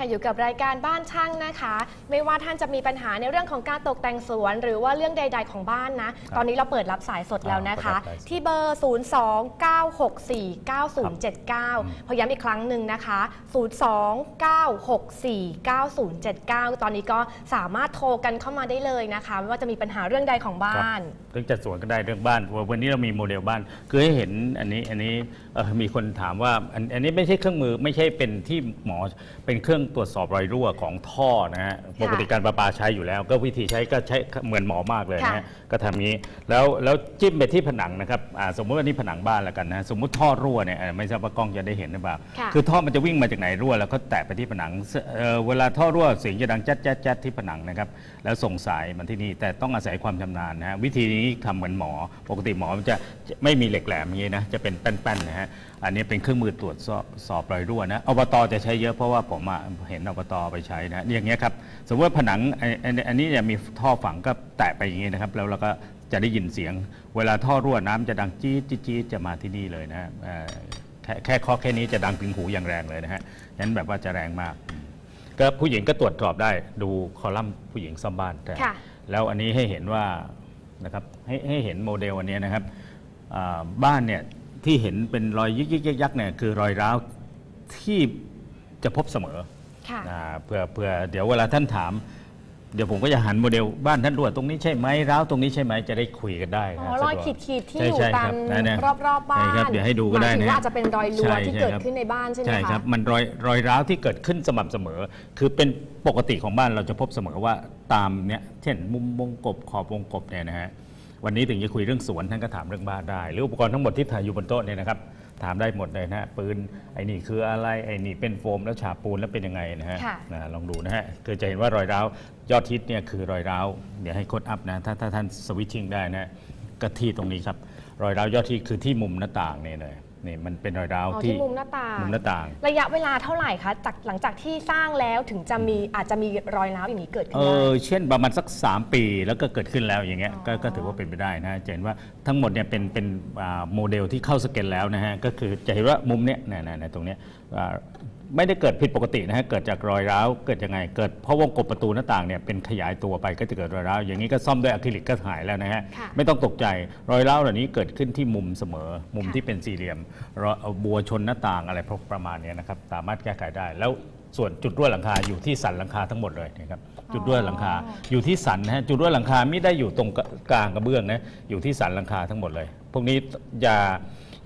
ค่ะอยู่กับรายการบ้านช่างนะคะ ไม่ว่าท่านจะมีปัญหาในเรื่องของการตกแต่งสวน หรือว่าเรื่องใด ๆของบ้านนะ ตอนนี้เราเปิดรับสายสดแล้วนะคะอ่าเปิดรับสายสดที่เบอร์ 029649079 พอย้ำอีกครั้งหนึ่งนะคะ 029649079 ตอนนี้ก็สามารถโทรกันเข้ามาได้เลยนะคะ ไม่ว่าจะมีปัญหาเรื่องใดของบ้าน เรื่องจัดสวนก็ได้เรื่องบ้านวันนี้เรามีโมเดลบ้านคือให้เห็นอันนี้อันนี้เอ่อมีคนถามว่าอันอันนี้ไม่ใช่เครื่องมือไม่ใช่เป็นที่หมอเป็นเครื่องตรวจสอบรอยรั่วของท่อนะฮะปกติการประปาใช้อยู่แล้ว ก็วิธีใช้ก็ใช้เหมือนหมอมากเลยนะฮะค่ะก็ทำนี้แล้วแล้วจิ้มไปที่ผนังนะครับอ่าสมมติว่านี่ผนังบ้านแล้วกันนะสมมติท่อรั่วเนี่ยอ่าไม่ทราบว่ากล้องจะได้เห็นหรือเปล่าค่ะคือท่อมันจะวิ่งมาจากไหนรั่วแล้วก็แตะไปที่ผนังเอ่อเวลาท่อรั่วเสียงจะดังแจ๊ดแจ๊ดแจ๊ดที่ผนังนะครับแล้วส่งสายมันที่นี่แต่ต้องอาศัยความชำนาญนะฮะวิธีนี้ทำเหมือนหมอ ปกติหมอมันจะจะไม่มีเหล็กแหลมอย่างนี้นะจะเป็นแป้นๆนะฮะอันนี้เป็นเครื่องมือตรวจสอบสอบรอยรั่วนะอบตจะใช้เยอะเพราะว่าผมอะเห็นอบตไปใช้นะอย่างเงี้ยครับสมมติว่าผนังไอ้ไอ้อันนี้เนี่ยมีท่อฝังก็แตะไปอย่างนี้นะครับแล้วเราก็จะได้ยินเสียง เวลาท่อรั่วน้ำจะดังจี๊ดจี๊ดจี๊ดจะมาที่นี่เลยนะฮะเอ่อแค่แค่เคาะแค่นี้จะดังถึงหูอย่างแรงเลยนะฮะฉะนั้นแบบว่าจะแรงมากอืมก็ผู้หญิงก็ตรวจสอบได้ดูคอลัมน์ผู้หญิงซ่อมบ้านแต่ค่ะ แล้วอันนี้ให้เห็นว่านะครับให้ให้เห็นโมเดลอันเนี้ยนะครับอ่าบ้านเนี่ยที่เห็นเป็นรอยยิกยิกยักยักเนี่ยคือรอยร้าวที่จะพบเสมอ ค่ะอ่าเพื่อเพื่อเดี๋ยวเวลาท่านถาม เดี๋ยวผมก็จะหันโมเดลบ้านท่านรั่วตรงนี้ใช่ไหมร้าวตรงนี้ใช่ไหมจะได้คุยกันได้อ๋นะอสะดวกรอยขีดขีดๆที่ใช่อยู่ใช่ตาครัมบนั่นๆรอบรอบๆบ้าใช่นครับเดี๋ยวให้ดูก็ได้หมายถึงนะว่าอาจจะเป็นรอยรั่วใช่ที่ใช่เกิดครับขึ้นในบ้านใช่ไหมใช่คะครับมันรอยรอยร้าวที่เกิดขึ้นสม่ำเสมอ คือเป็นปกติของบ้านเราจะพบเสมอว่าตามเนี้ยเช่นมุมวงกบขอบวงกบเนี่ยนะฮะวันนี้ถึงจะคุยเรื่องสวนท่านก็ถามเรื่องบ้านได้ หรืออุปกรณ์ทั้งหมดที่ถ่ายอยู่บนโต๊ะเนี่ยนะครับ ถามได้หมดเลยนะฮะปืนไอ้นี่คืออะไรไอ้นี่เป็นโฟมแล้วฉาบปูนแล้วเป็นยังไงนะฮะค่ะ นะลองดูนะฮะคือจะเห็นว่ารอยร้าวยอดฮิตเนี่ยคือรอยร้าวเดี๋ยวให้โคดอัพนะถ้าถ้าท่านสวิตชิ่งได้นะก็ที่ตรงนี้ครับ รอยร้าวยอดฮิตคือที่มุมหน้าต่างเนี่ยเลยนี่มันเป็นรอยร้าวอ๋อที่ที่มุมหน้าต่าง มุมหน้าต่าง ระยะเวลาเท่าไหร่คะจากหลังจากที่สร้างแล้วถึงจะมีอาจจะมีรอยร้าวอย่างนี้เกิดขึ้เอนได้ อเช่นประมาณสัก 3 ปีแล้วก็เกิดขึ้นแล้วอย่างเงี้ยก็อ๋อก็ถือว่าเป็นไปได้นะจะเห็นว่า ทั้งหมดเนี่ยเป็นเป็นอ่าโมเดลที่เข้าสเก็ตแล้วนะฮะก็คือจะเห็นว่ามุมเนี้ยนะนะนะตรงเนี้ยอ่าไม่ได้เกิดผิดปกตินะฮะเกิดจากรอยร้าวเกิดยังไง เกิดเพราะวงกบประตูหน้าต่างเนี่ยเป็นขยายตัวไปก็จะเกิดรอยร้าวอย่างนี้ก็ซ่อมด้วยอะคริลิกก็หายแล้วนะฮะค่ะไม่ต้องตกใจรอยร้าวเหล่านี้เกิดขึ้นที่มุมเสมอ มุมค่ะที่เป็นสี่เหลี่ยมรอยเอาบัวชนหน้าต่างอะไรพวกประมาณเนี้ยนะครับสามารถแก้ไขได้ แล้วส่วนจุดรั่วหลังคาอยู่ที่สันหลังคาทั้งหมดเลยนะครับ จุดรั่วหลังคา อยู่ที่สันนะฮะจุดรั่วหลังคาไม่ได้อยู่ตรงกลางกระเบื้องนะอยู่ที่สันหลังคาทั้งหมดเลย พวกนี้อย่า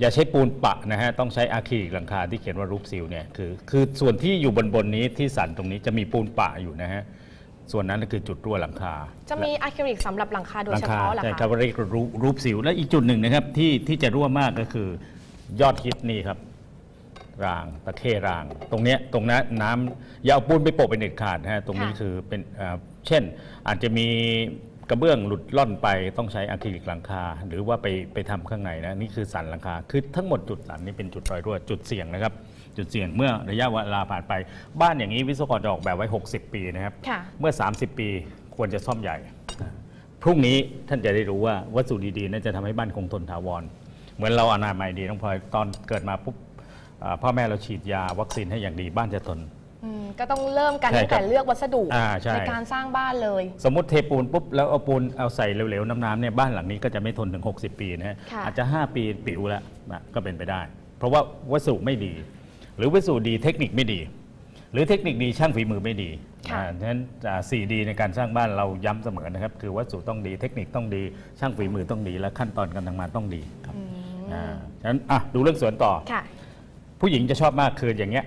อย่าใช้ปูนปะนะฮะต้องใช้อะคริลิกหลังคาที่เขียนว่ารูปซิลเนี่ยคือคือส่วนที่อยู่บนบนนี้ที่สันตรงนี้จะมีปูนปะอยู่นะฮะส่วนนั้นก็คือจุดรั่วหลังคา จะมีอะคริลิกสำหรับหลังคาโดยหลัเฉคาพาะเหรอใช่คะครับเรียกรูปรูปสิวและอีกจุดหนึ่งนะครับที่ที่จะรั่วมากก็คือยอดฮิตนี่ครับ รางตะเข้ราง ตรงเนี้ยตรงนั้นน้ำอย่าเอาปูนไปโปะเป็นเด็ดขาดนะฮะตรงนี้ค่ะ คือเป็นเอ่อเช่น อาจจะมีกระเบื้องหลุดล่อนไปต้องใช้อะคริลิกหลังคา หรือว่าไปไปทำข้างในนะนี่คือสันหลังคาคือทั้งหมดจุดสันนี่เป็นจุดรอยรั่วจุดเสี่ยงนะครับ จุดเสี่ยงเมื่อระยะเวลาผ่านไป บ้านอย่างนี้วิศวกรจะออกแบบไว้ 60 ปีนะครับ ค่ะ เมื่อ 30 ปีควรจะซ่อมใหญ่ พรุ่งนี้ท่านจะได้รู้ว่าวัสดุดีๆน่าจะทำให้บ้านคงทนถาวร เหมือนเราอนามัยดีน้องพลอยตอนเกิดมาปุ๊บอ่า พ่อแม่เราฉีดยาวัคซีนให้อย่างดีบ้านจะทน อืมก็ต้องเริ่มกันใช่ตั้งแต่ครับเลือกวัสดุอ่าใช่การสร้างบ้านเลย สมมติเทปูนปุ๊บแล้วเอาปูนเอาใส่เหลวๆน้ำๆเนี่ยบ้านหลังนี้ก็จะไม่ทนถึง 60 ปีนะฮะค่ะ อาจจะ 5 ปีปิวแล้วนะก็เป็นไปได้ เพราะว่าวัสดุไม่ดี หรือวัสดุดีเทคนิคไม่ดี หรือเทคนิคดีช่างฝีมือไม่ดีค่ะ อ่าฉะนั้นสี่ดีในการสร้างบ้านเราย้ำเสมอนะครับ คือวัสดุต้องดีเทคนิคต้องดีช่างฝีมือต้องดี และขั้นตอนการทำงานต้องดีครับอืมอ่าฉะนั้นอะดูเรื่องสวนต่อ ค่ะ ผู้หญิงจะชอบมากคืออย่างเงี้ย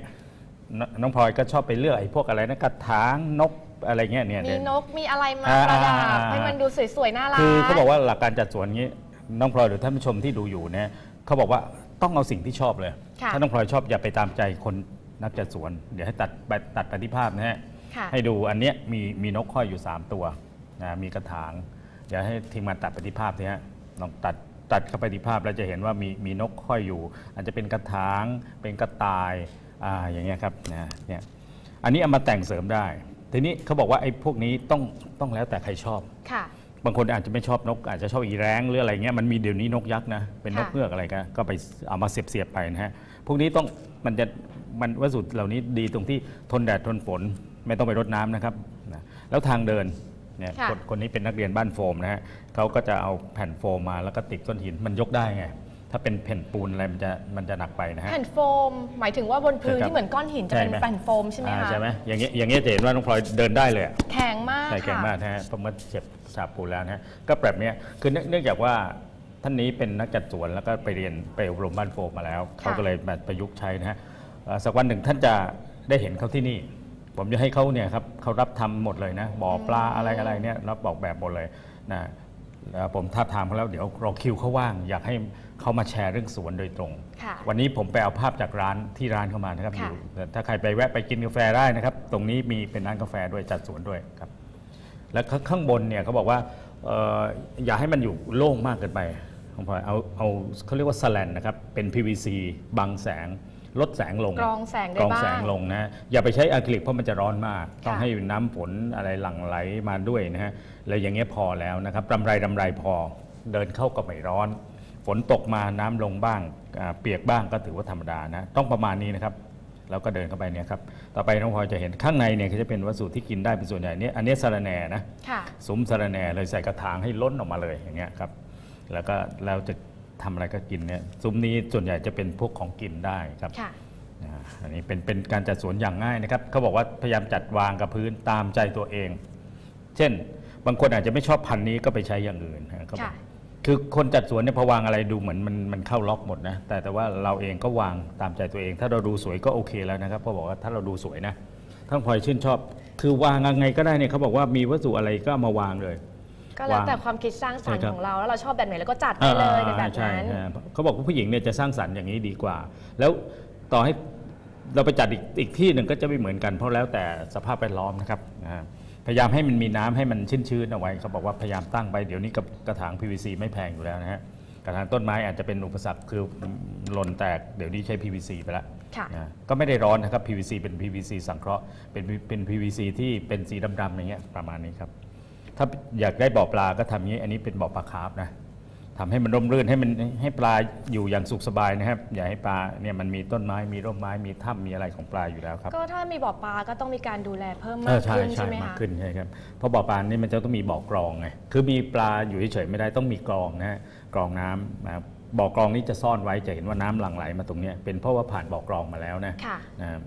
นน้องพลอยก็ชอบไปเลือกไอ้พวกอะไรนะกระถางนกอะไรเงี้ยเนี่ยมีเนี่ย นกมีอะไรมาอ่าประดับอ่า ให้มันดูสวยๆน่ารัก คือเขาบอกว่าหลักการจัดสวนงี้น้องพลอยหรือท่านผู้ชมที่ดูอยู่เนี่ยเขาบอกว่าต้องเอาสิ่งที่ชอบเลย ค่ะ ถ้าน้องพลอยชอบอย่าไปตามใจคนนักจัดสวน เดี๋ยวให้ตัดไปตัดไปที่ภาพนะฮะ ค่ะ ให้ดูอันเนี้ยมีมีนกห้อยอยู่ 3 ตัวนะมีกระถาง เดี๋ยวให้ทีมงานตัดไปที่ภาพนี่ฮะลองตัด ตัดเข้าไปที่ภาพแล้วจะเห็นว่ามีมีนกห้อยอยู่ อาจจะเป็นกระถางเป็นกระต่ายอ่าอย่างเงี้ยครับนะเนี่ยอันนี้เอามาแต่งเสริมได้ ทีนี้เขาบอกว่าไอ้พวกนี้ต้องต้องแล้วแต่ใครชอบ ค่ะ บางคนอาจจะไม่ชอบนก อาจจะชอบอีแร้งหรืออะไรเงี้ยมันมีเดี๋ยวนี้นกยักษ์นะเป็นนกค่ะ เงือกอะไรก็ก็ไปเอามาเสียบๆไปนะฮะพวกนี้ต้องมันจะมันวัสดุเหล่านี้ดีตรงที่ทนแดดทนฝน ไม่ต้องไปรดน้ำนะครับนะแล้วทางเดิน เนี่ยค่ะ คนคนนี้เป็นนักเรียนบ้านโฟมนะฮะเขาก็จะเอาแผ่นโฟมมาแล้วก็ติดก้อนหินมันยกได้ไง ถ้าเป็นแผ่นปูนอะไรมันจะมันจะหนักไปนะฮะ แผ่นโฟม หมายถึงว่าบนพื้นใช่ครับที่เหมือนก้อนหินจะเป็นใช่ไหม แผ่นโฟมใช่ไหมอ่าคะใช่ไหมอย่างเงี้ยอย่างเงี้ยจะเห็นว่าน้องพลอยเดินได้เลยอะ แข็งมากใช่แข็งค่ะ มากนะฮะเพราะเมื่อเจ็บฉาบปูนแล้วนะฮะก็แบบเนี้ยคือเนื่องเนื่องจากว่าท่านนี้เป็นนักจัดสวนแล้วก็ไปเรียนไปอบรมบ้านโฟมมาแล้ว เขาก็เลยมาประยุกต์ใช้นะฮะเอ่อสักวันหนึ่งท่านจะได้เห็นเขาที่นี่ ผมจะให้เขาเนี่ยครับเขารับทำหมดเลยนะบ่อปลาอะไรอะไรเนี่ยรับบอกแบบหมดเลยนะแล้วผมท้าบทามเขาแล้วเดี๋ยวรอคิวเขาว่าง อยากให้เขามาแชร์เรื่องสวนโดยตรงค่ะวันนี้ผมไปเอาภาพจากร้านที่ร้านเข้ามานะครับอค่ะยู่ถ้าใครไปแวะไปกินกาแฟได้นะครับ ตรงนี้มีเป็นร้านกาแฟด้วยจัดสวนด้วยครับ แล้วข้างข้างบนเนี่ยเขาบอกว่าเอ่ออย่าให้มันอยู่โล่งมากเกินไปผมพลอยเอาเอาเขาเรียกว่าสแลนนะครับเป็น PVC บังแสง ลดแสงลงกรองแสงได้กรองบ้าง แสงลงนะอย่าไปใช้อะคริลิกเพราะมันจะร้อนมาก ต้องค่ะให้น้ำฝนอะไรหลั่งไหลมาด้วยนะฮะแล้วอย่างเงี้ยพอแล้วนะครับรำไรรำไรพอเดินเข้าก็ไม่ร้อน ฝนตกมาน้ำลงบ้างอ่าเปียกบ้างก็ถือว่าธรรมดานะต้องประมาณนี้นะครับ แล้วก็เดินเข้าไปเนี่ยครับต่อไปน้องพลอยจะเห็นข้างในเนี่ยก็จะเป็นวัสดุที่กินได้เป็นส่วนใหญ่เนี่ยอันนี้สาระแหน่นะ ค่ะ ซุ้มสะระแหน่เลยใส่กระถางให้ล้นออกมาเลยอย่างเงี้ยครับ แล้วก็แล้วจะ ทำอะไรก็กินเนี่ยซุ้มนี้ส่วนใหญ่จะเป็นพวกของกินได้ครับค่ะอ่าอันนี้เป็นเป็นการจัดสวนอย่างง่ายนะครับเขาบอกว่าพยายามจัดวางกับพื้นตามใจตัวเอง เช่น บางคนอาจจะไม่ชอบพันธุ์นี้ก็ไปใช้อย่างอื่นนะเขาบอกค่ะคือคนจัดสวนเนี่ยพอวางอะไรดูเหมือนมันมันเข้าล็อกหมดนะแต่แต่ว่าเราเองก็วางตามใจตัวเอง ถ้าเราดูสวยก็โอเคแล้วนะครับเพราะบอกว่าถ้าเราดูสวยนะทั้งพลอยชื่นชอบ คือวางยังไงก็ได้เนี่ยเขาบอกว่ามีวัสดุอะไรก็เอามาวางเลย ก็แล้วแต่วางความคิดสร้างสรรค์ใช่ครับของเรา แล้วเราชอบแบบไหนแล้วก็จัดได้เลยในแบบใช่นั้นอ่าเขาบอกว่าผู้หญิงเนี่ยจะสร้างสรรค์อย่างนี้ดีกว่า แล้วต่อให้เราไปจัดอีกอีกที่หนึ่งก็จะไม่เหมือนกันเพราะแล้วแต่สภาพแวดล้อมนะครับอ่าพยายามให้มันมีน้ำให้มันชื้นๆเอาไว้เขาบอกว่าพยายามตั้งไปเดี๋ยวนี้กับกระถาง PVC ไม่แพงอยู่แล้วนะฮะกระถางต้นไม้อาจจะเป็นอุปสรรคคือหล่นแตกเดี๋ยวนี้ใช้ PVC ไปแล้วค่ะนะก็ไม่ได้ร้อนนะครับ PVC เป็น PVC สังเคราะห์เป็นเป็น PVC ที่เป็นสีดำๆอย่างเงี้ยประมาณนี้ครับ ถ้าอยากได้บ่อปลาก็ทำอย่างนี้ อันนี้เป็นบ่อปลาคาร์ฟนะทำให้มันร่มรื่นให้มันให้ปลาอยู่อย่างสุขสบายนะครับ อย่าให้ปลาเนี่ยมันมีต้นไม้มีร่มไม้มีถ้ำมีอะไรของปลาอยู่แล้วครับก็ถ้ามีบ่อปลาก็ต้องมีการดูแลเพิ่มเอมาอกใช่ขึ้นใช่ใช่ไหมมากคะขึ้นใช่ครับเพราะบ่อปลานี่มันจะต้องมีบ่อกรองไงคือมีปลาอยู่เฉยๆไม่ได้ต้องมีกรองนะฮะกรองน้ำนะครับบ่อกรองนี้จะซ่อนไว้จะเห็นว่าน้ำหลั่งไหลมาตรงเนี้ยเป็นเพราะว่าผ่านบ่อกรองมาแล้วนะ ค่ะ นะครับ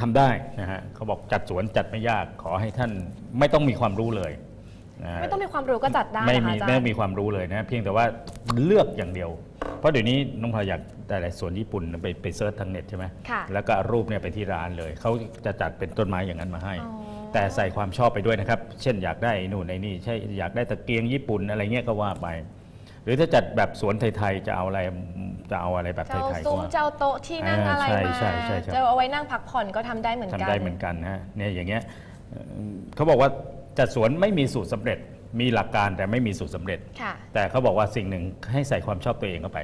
ทำได้นะฮะเขาบอกจัดสวนจัดไม่ยากขอให้ท่านไม่ต้องมีความรู้เลยนะ ไม่ต้องมีความรู้ก็จัดได้ไม่นะคะมีอาจารไม่ต้องย์มีความรู้เลยนะ เพียงแต่ว่าเลือกอย่างเดียว เพราะเดี๋ยวนี้น้องพลอยอยากแต่ละสวนญี่ปุ่นไปไปเซิร์ชทางเน็ตใช่ไหมค่ะแล้วก็เอารูปเนี่ยไปที่ร้านเลยเขาจะจัดเป็นต้นไม้อย่างนั้นมาให้อ๋อแต่ใส่ความชอบไปด้วยนะครับ เช่นอยากได้นู่นในนี่ใช่อยากได้ตะเกียงญี่ปุ่นอะไรเงี้ยก็ว่าไป หรือถ้าจัดแบบสวนไทยๆจะเอาอะไรจะเอาอะไรแบบเจ้าไทยๆก็ซุ้มว่าเจ้าโต๊ะที่นั่งอ่าอะไรใช่มาใช่ใช่ครับจะเอาไว้นั่งพักผ่อนก็ทำได้เหมือนกันทำได้เหมือนกันนะฮะเนี่ยอย่างเงี้ยเอ่อเขาบอกว่า จัดสวนไม่มีสูตรสำเร็จ มีหลักการแต่ไม่มีสูตรสำเร็จ ค่ะ แต่เขาบอกว่าสิ่งหนึ่งให้ใส่ความชอบตัวเองเข้าไป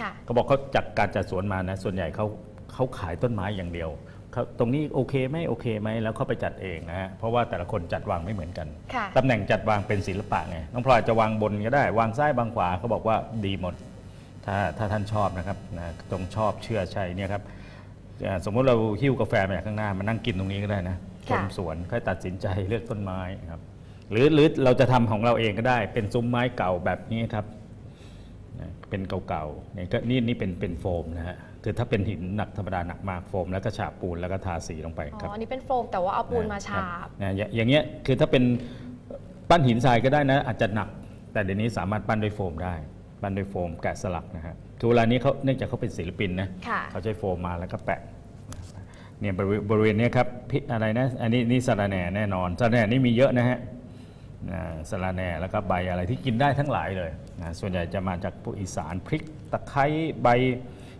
ค่ะ เขาบอกเขาจากการจัดสวนมานะ ส่วนใหญ่เขาเขาขายต้นไม้อย่างเดียวเขาตรงนี้โอเคไหมโอเคไหมแล้วเขาไปจัดเองนะฮะเพราะว่าแต่ละคนจัดวางไม่เหมือนกันค่ะ ตำแหน่งจัดวางเป็นศิลปะไงน้องพลอยจะวางบนก็ได้ วางซ้ายบางขวาเขาบอกว่าดีหมด ถ้าถ้าท่านชอบนะครับนะตรงชอบเชื่อใช่เนี่ยครับอ่าสมมติเราหิ้วกาแฟมาจากข้างหน้ามานั่งกินตรงนี้ก็ได้นะ ชค่ะมสวนค่อยตัดสินใจเลือกต้นไม้ครับหรือหรือเราจะทำของเราเองก็ได้ เป็นซุ้มไม้เก่าแบบนี้ครับนะเป็นเก่าๆเนี่ยก็นี่นี่เป็นเป็นโฟมนะฮะคือถ้าเป็นหินหนักธรรมดาหนักมากโฟม แล้วก็ฉาบปูนแล้วก็ทาสีลงไปอ๋ครับออันนี้เป็นโฟมแต่ว่าเอาปูนมาฉาบนะอย่าอย่างเงี้ยคือถ้าเป็นปั้นหินทรายก็ได้นะ อาจจะหนัก แต่เดี๋ยวนี้สามารถปั้นด้วยโฟมได้ปั้นด้วยโฟมแกะสลักนะฮะคือเวลานี้เขาเนื่องจากเขาเป็นศิลปินนะค่ะเขาใช้โฟมมาแล้วก็แปะ เนี่ยบริเวณบริเวณเนี้ยครับพิอะไรนะอันนี้นี่สาระแหน่แน่นอนสาระแหน่นี่มีเยอะนะฮะอ่าสาระแหน่แล้วก็ใบอะไรที่กินได้ทั้งหลายเลยนะส่วนใหญ่จะมาจากพวกอีสานพริกตะไคร้ใบ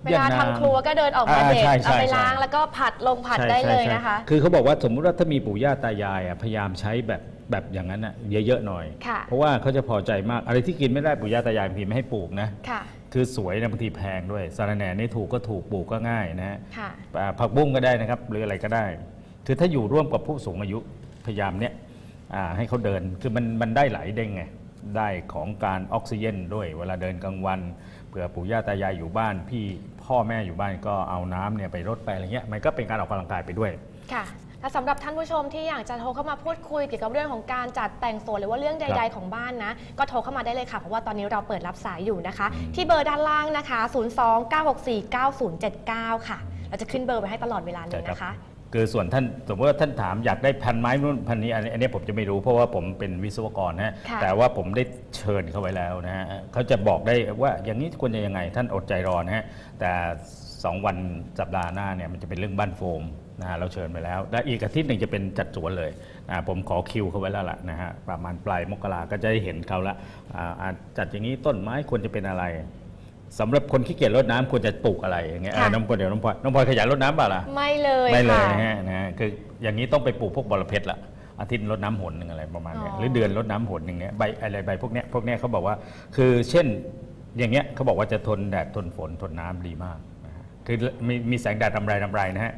เวลาทำครัวก็เดินออกมาอ่าเด็ดใช่เอาใช่ไปใช่ล้างแล้วก็ผัดลงผัดใช่ได้ใช่เลยใช่นะคะ คือเขาบอกว่าสมมุติว่าถ้ามีปู่ย่าตายายอะพยายามใช้แบบแบบอย่างนั้นอะเยอะๆหน่อยค่ะเพราะว่าเขาจะพอใจมากอะไรที่กินไม่ได้ปู่ย่าตายายบางทีไม่ให้ปลูกนะ ค่ะคือสวยนะบางทีแพงด้วยสาระแหน่นี่ถูกก็ถูกปลูกก็ง่ายนะฮะค่ะ อ่าผักบุ้งก็ได้นะครับ หรืออะไรก็ได้ คือถ้าอยู่ร่วมกับผู้สูงอายุพยายามเนี่ยอ่าให้เขาเดินคือมันมันได้หลายเด้งไงได้ของการออกซิเจนด้วยเวลาเดินกลางวันเผื่อปู่ย่าตายายอยู่บ้าน พี่พ่อแม่อยู่บ้านก็เอาน้ำเนี่ยไปรดไปอะไรเงี้ยมันก็เป็นการออกกำลังกายไปด้วย ค่ะ และสำหรับท่านผู้ชมที่อยากจะโทรเข้ามาพูดคุยเกี่ยวกับเรื่องของการจัดแต่งสวนหรือว่าเรื่องใด ๆ ของบ้านนะ ก็โทรเข้ามาได้เลยค่ะ เพราะว่าตอนนี้เราเปิดรับสายอยู่นะคะ ที่เบอร์ด้านล่างนะคะ 029649079 ค่ะ เราจะขึ้นเบอร์ไว้ให้ตลอดเวลาเลยนะคะ คือส่วนท่านสมมติว่าท่านถามอยากได้พันไม้นู่นพันนี้อันนี้อันนี้ผมจะไม่รู้เพราะว่าผมเป็นวิศวกรนะฮะค่ะ แต่ว่าผมได้เชิญเขาไว้แล้วนะฮะเขาจะบอกได้ว่าอย่างนี้ควรจะยังไงท่านอดใจรอนะฮะแต่สองวันสัปดาห์หน้าเนี่ยมันจะเป็นเรื่องบ้านโฟม นะฮะเราเชิญไปแล้วและอีกอาทิตย์หนึ่งจะเป็นจัดสวนเลยนะผมขอคิวเขาไว้แล้วล่ะนะฮะประมาณปลายมกราก็จะได้เห็นเขาละอ่าอ่าจัดอย่างนี้ต้นไม้ควรจะเป็นอะไรสำหรับคนขี้เกียจรดน้ำควรจะปลูกอะไรอย่างเงี้ยค่ะเออน้องพลอยเดี๋ยวน้องพลอยน้องพลอยขยันรดน้ำเปล่าล่ะไม่เลยไม่เลยค่ะนะฮะนะฮะคืออย่างนี้ต้องไปปลูกพวกบอระเพ็ดละอาทิตย์รดน้ำหนหนึ่งอะไรประมาณเนี้ยอ๋อหรือเดือนรดน้ำหนหนึ่งเนี้ยใบอะไรใบพวกเนี้ยพวกเนี้ยเขาบอกว่า คือเช่น อย่างเงี้ยเขาบอกว่าจะทนแดดทนฝนทนน้ำดีมากนะฮะคือมีมีแสงแดดรำไรรำไรนะฮะ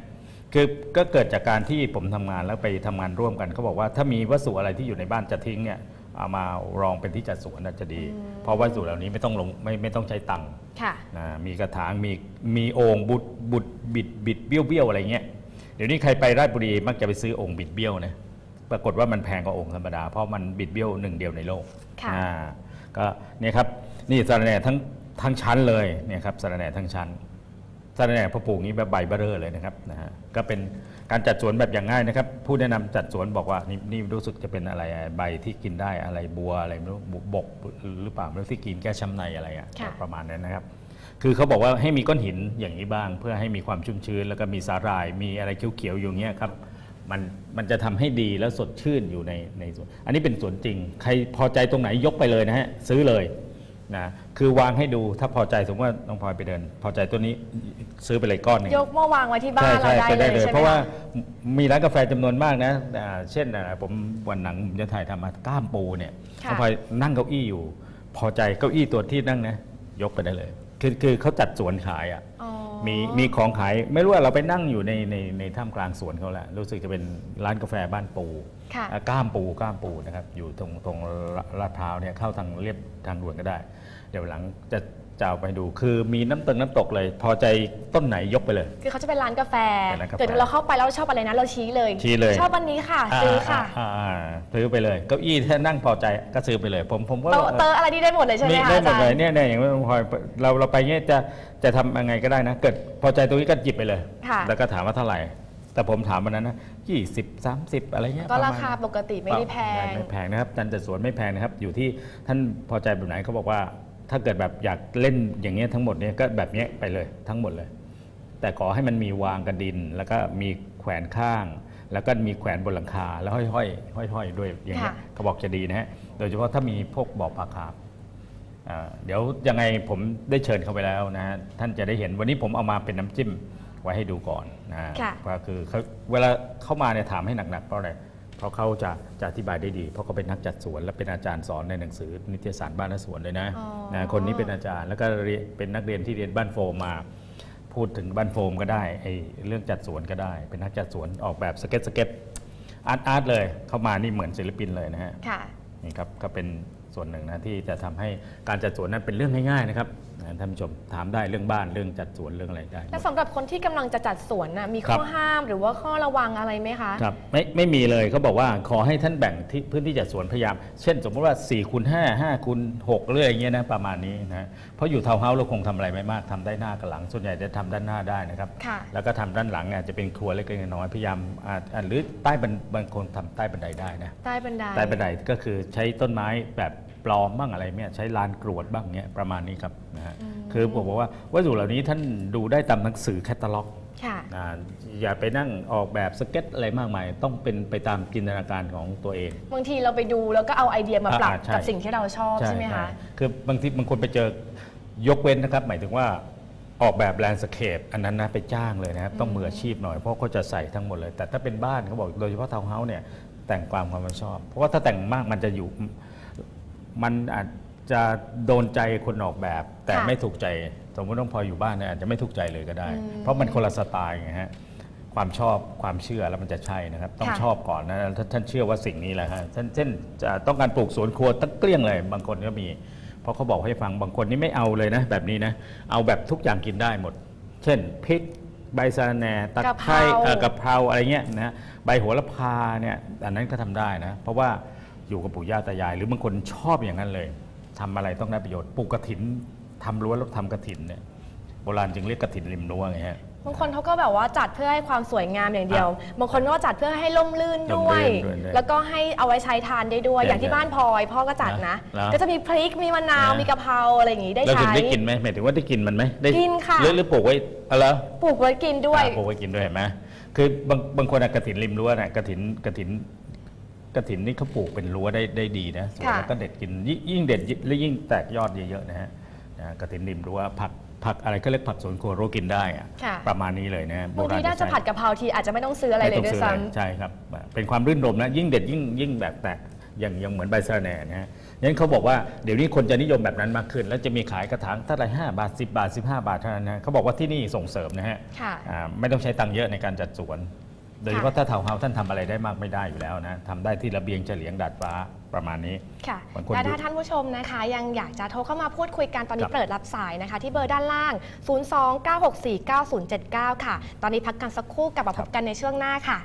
คือก็เกิดจากการที่ผมทำงานแล้วไปทำงานร่วมกันเขาบอกว่าถ้ามีวัสดุอะไรที่อยู่ในบ้านจะทิ้งเนี่ยเอามารองเป็นที่จัดสวนน่าจะดี เพราะวัสดุเหล่านี้ไม่ต้องลงไม่ไม่ต้องใช้ตังค์ค่ะนะมีกระถางมีมีโอ่งบุดบุดบิดบิดเบี้ยวเบี้ยวอะไรเงี้ยเดี๋ยวนี้ใครไปราชบุรีมักจะไปซื้อโอ่งบิดเบี้ยวนะปรากฏว่ามันแพงกว่าโอ่งธรรมดาเพราะมันบิดเบี้ยวหนึ่งเดียวในโลกค่ะอ่าก็เนี่ยครับนี่สาระแหน่ทั้งทั้งชั้นเลยเนี่ยครับสาระแหน่ทั้งชั้น สาระแหน่พอปลูกนี้แบบใบเบ้อเร่อเลยนะครับนะฮะก็เป็นการจัดสวนแบบอย่างง่ายนะครับ ผู้แนะนำจัดสวนบอกว่านี่นี่รู้สึกจะเป็นอะไรใบที่กินได้อะไรบัวอะไรไม่รู้บกหรือเปล่าไม่รู้ที่กินแก้ช้ำในอะไรอะค่ะ ประมาณนั้นนะครับ คือเขาบอกว่าให้มีก้อนหินอย่างนี้บ้าง เพื่อให้มีความชุ่มชื้น แล้วก็มีสาหร่ายมีอะไรเขียวๆอยู่อย่างเงี้ยครับมันมันจะทำให้ดีแล้วสดชื่นอยู่ในในสวนอันนี้เป็นสวนจริง ใครพอใจตรงไหนยกไปเลยนะฮะซื้อเลย นะคือวางให้ดูถ้าพอใจสมมติว่าน้องพลอยไปเดิน พอใจตัวนี้ซื้อไปเลยก้อนหนึ่งยกมาวางไว้ที่บ้านเราใช่ได้ใช่เลยใช่ไหมเพราะว่าคะมีร้านกาแฟจำนวนมากนะอ่าเช่นอ่าผมวันหนังผมจะถ่ายทำมาก้ามปูเนี่ยค่ะน้องพลอยนั่งเก้าอี้อยู่ พอใจเก้าอี้ตัวที่นั่งนะยกไปได้เลย คือคือเขาจัดสวนขายอะอ๋อ มีมีของขาย ไม่รู้ว่าเราไปนั่งอยู่ในในในท่ามกลางสวนเขาแหละ รู้สึกจะเป็นร้านกาแฟบ้านปูค่ะ อะก้ามปูก้ามปูนะครับ อยู่ตรงตรงลาดพร้าวเนี่ยเข้าทางเรียบทางด่วนก็ได้ เดี๋ยวหลังจะ จะเอาไปดู คือมีน้ำตึงน้ำตกเลย พอใจต้นไหนยกไปเลย คือเขาจะเป็นร้านกาแฟ เป็นร้านกาแฟเกิดเราเข้าไปแล้วเราชอบอะไรนะเราชี้เลย ชี้เลย ชอบอันนี้ค่ะ ซื้อค่ะาอ่าซื้อไปเลยเก้าอี้ถ้านั่งพอใจก็ซื้อไปเลย ผมผมก็ โต๊ะเตออะไรที่ได้หมดเลยใช่ไหมมีคะได้อาหมจาดรเลยย์ เนี่ยเนี่ยอย่างว่าพลอยเราเราไปเนี่ยจะจะทำยังไงก็ได้นะ เกิดพอใจตรงนี้ก็หยิบไปเลย ค่ะ แล้วก็ถามว่าเท่าไหร่ แต่ผมถามวันนั้นนะยี่สิบสามสิบอะไรเงี้ยก็ประรามาณคาปกติไม่ได้แพง ไม่แพงนะครับการจัดสวนไม่แพงนะครับ อยู่ที่ท่านพอใจแบบไหนเขาบอกว่า ถ้าเกิดแบบอยากเล่นอย่างเงี้ยทั้งหมดเนี่ยก็แบบเนี้ยไปเลยทั้งหมดเลย แต่ขอให้มันมีวางกระดิน แล้วก็มีแขวนข้าง แล้วก็มีแขวนบนหลังคาแล้วห้อยๆห้อยๆด้วยอย่างเงี้ยค่ะเขาบอกจะดีนะฮะโดยเฉพาะถ้ามีพวกบ่อปลาคาร์ฟอ่าเดี๋ยวยังไงผมได้เชิญเขาไปแล้วนะฮะท่านจะได้เห็นวันนี้ผมเอามาเป็นน้ำจิ้มไว้ให้ดูก่อนนะฮะค่ะก็คือเขาเวลาเข้ามาเนี่ยถามให้หนักๆเพราะอะไรเพ ราะเขาจะจะอธิบายได้ดี เพราะเขาเป็นนักจัดสวน และเป็นอาจารย์สอนในหนังสือ นิตยสารบ้านและสวนเลยนะอ๋อนะคนนี้เป็นอาจารย์แล้วก็เรียนเป็นนักเรียนที่เรียนบ้านโฟมมาพูดถึงบ้านโฟมก็ได้ไอ้เรื่องจัดสวนก็ได้ เป็นนักจัดสวนออกแบบสเก็ตสเก็ตอาร์ตอาร์ตเลยเข้ามานี่เหมือนศิลปินเลยนะฮะค่ะนี่ครับก็เป็นส่วนหนึ่งนะที่จะทำให้การจัดสวนนั้นเป็นเรื่องง่ายๆนะครับนะท่านผู้ชมถามได้เรื่องบ้านเรื่องจัดสวนเรื่องอะไรได้แล้วสำหรับคนที่กำลังจะจัดสวนน่ะมีครัข้อบห้ามหรือว่าข้อระวังอะไรไหมคะ ครับไม่ไม่มีเลยเขาบอกว่าขอให้ท่านแบ่งที่พื้นที่จัดสวนพยายาม เช่น สมมติว่า4คูณ5 5คูณ6เรื่อยอย่างเงี้ยนะประมาณนี้นะเพราะอยู่ทาวน์เฮาส์เราคงทำอะไรไม่มากทำได้หน้ากับหลัง ส่วนใหญ่จะทำด้านหน้าได้นะครับ ค่ะ แล้วก็ทำด้านหลังเนี่ยจะเป็นครัวเล็กๆน้อยๆพยายามอ่าอ่าหรือใต้บันบางคนทำใต้บันไดได้นะ ใต้บันได ใต้บันไดก็คือใช้ต้นไม้แบบ ปลอมบ้างอะไรเนี่ยใช้ลานกรวดบ้างเงี้ยประมาณนี้ครับนะฮะคือผมบอกว่าวัสดุเหล่านี้ท่านดูได้ตามหนังสือแคตตาล็อกค่ะอ่าอย่าไปนั่งออกแบบสเก็ตอะไรมากมาย ต้องเป็นไปตามจินตนาการของตัวเอง บางทีเราไปดูแล้วก็เอาไอเดียมาปรับอ่าใช่กับสิ่งที่เราชอบใช่ไหมคะคือบางทีบางคนไปเจอยกเว้นนะครับ หมายถึงว่าออกแบบแลนด์สเคปอันนั้นนะไปจ้างเลยนะครับต้องมืออาชีพหน่อยเพราะเขาจะใส่ทั้งหมดเลย แต่ถ้าเป็นบ้านเขาบอกโดยเฉพาะทาวน์เฮาส์เนี่ยแต่งความความชอบ เพราะว่าถ้าแต่งมากมันจะอยู่ มันอาจจะโดนใจคนออกแบบ แต่ค่ะไม่ถูกใจ สมมติต้องพออยู่บ้านเนี่ยอาจจะไม่ถูกใจเลยก็ได้ อืมเพราะมันคนละสไตล์ไงฮะความชอบความเชื่อแล้วมันจะใช่นะครับ ต้องค่ะชอบก่อนนะถ้าท่านเชื่อว่าสิ่งนี้แหละฮะท่านเช่นจะต้องการปลูกสวนครัวตั้งเกลี้ยงเลย บางคนก็มี เพราะเขาบอกให้ฟังบางคนนี่ไม่เอาเลยนะ แบบนี้นะเอาแบบทุกอย่างกินได้หมด เช่นพริกใบสะระแหน่ตะไคร้กะเพรา เอ่อกะเพราอะไรเงี้ยนะใบโหระพาเนี่ยอันนั้นก็ทำได้นะ เพราะว่า อยู่กับปู่ย่าตายาย หรือบางคนชอบอย่างนั้นเลยทำอะไรต้องได้ประโยชน์ปลูกกระถินทำรั้วแล้วทำกระถินเนี่ยโบราณจึงเรียกกระถินริมรั้วไงฮะบางคนเขาก็แบบว่าจัดเพื่อให้ความสวยงามอย่างเดียว บางคนก็จัดเพื่อให้ล่มลื่นล่มด้วยลื่นด้วยด้วย แล้วก็ให้เอาไว้ใช้ทานได้ด้วยใช่อย่างที่บ้านพลอยพ่อก็จัดนะนะก็จะมีพริก มีมะนาวนะมีกะเพราอะไรอย่างงี้ได้แล้วถึใช้งได้กินไหมหมายถึงว่าได้กินมันไหมได้กินค่ะหรือหรือปลูกไว้อะไรอปลูกไว้กินด้วยอ่าปลูกไว้กินด้วยเห็นไหมคือบางบางคนอะกระถินริมรั้วน่ะกระถินกระถิน กระถินนี่เขาปลูกเป็นรั้วได้ได้ดีนะสวยค่ะแล้วก็เด็ดกินยิ่งยิ่งเด็ดและยิ่งแตกยอดเยอะๆนะฮะนะกระถินริมรั้วผักผักอะไรก็เรียกผักสวนครัวรั้วกินได้อะค่ะประมาณนี้เลยนะโบบางราณทีน่าจะใช้ผัดกะเพราทีอาจจะไม่ต้องซื้ออะไรเลยม่ต้งด้วยซื้ซ้ใช่ครับ เป็นความรื่นรมนะยิ่งเด็ดยิ่งยิ่งแบบแตกอย่างอย่างเหมือนใบสะระแหน่นะฮะงั้นเขาบอกว่าเดี๋ยวนี้คนจะนิยมแบบนั้นมากขึ้น แล้วจะมีขายกระถางเท่าไหร่ห้าบาท10บาท15บาทเท่านั้นนะเขาบอกว่าที่นี่ส่งเสริมนะฮะำค่ะ อ่าไม่ต้องใช้ตังค์เยอะในการจัดสวน โดยเฉพาะถ้าเทาวน์เฮาส์ท่านทำอะไรได้มากไม่ได้อยู่แล้วนะทำได้ที่ระเบียงเฉลียงดาดฟ้าประมาณนี้ค่ะบางคนและดูถ้าท่านผู้ชมนะคะ ยังอยากจะโทรเข้ามาพูดคุยกันตอนนี้ครับเปิดรับสายนะคะ ที่เบอร์ด้านล่าง 029649079 ค่ะ ตอนนี้พักกันสักครู่กลับมาพบกันในช่วงหน้าค่ะ